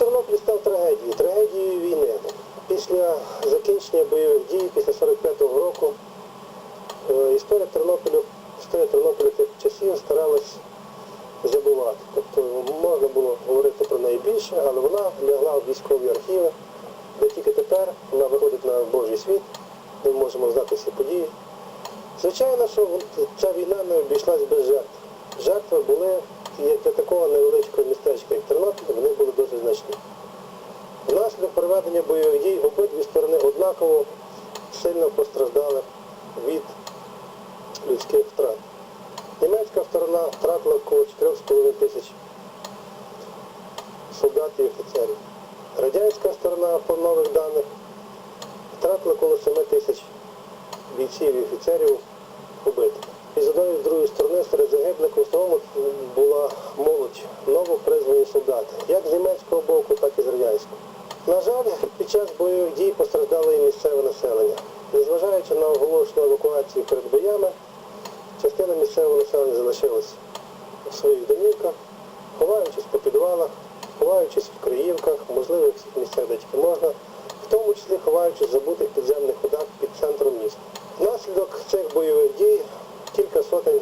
Тернопіль став трагедією, трагедією війни. Після закінчення бойових дій, після 45-го року, е, історія Тернопілю, історія Тернополя тих часів старалась забувати. Тобто можна було говорити про неї більше, але вона лягла в військові архіви, де тільки тепер вона виходить на Божий світ, де ми можемо знати всі події. Звичайно, що ця війна не обійшлась без жертв. Жертви були для такого невеличкого містечка, як Тернопіль, значні. Внаслідок проведення бойових дій обидві сторони однаково сильно постраждали від людських втрат. Німецька сторона втратила коло 4,5 тисяч солдат і офіцерів. Радянська сторона, по нових даних, втратила коло 7 тисяч бійців і офіцерів убитих. бригад, як з німецького боку, так і з радянського. На жаль, під час бойових дій постраждало і місцеве населення. Незважаючи на оголошену евакуацію перед боями, частина місцевого населення залишилася в своїх домівках, ховаючись по підвалах, ховаючись в Криївках, можливо, в всіх місцях, де тільки можна, в тому числі ховаючись в забутих підземних ходах під центром міста. Внаслідок цих бойових дій кілька сотень.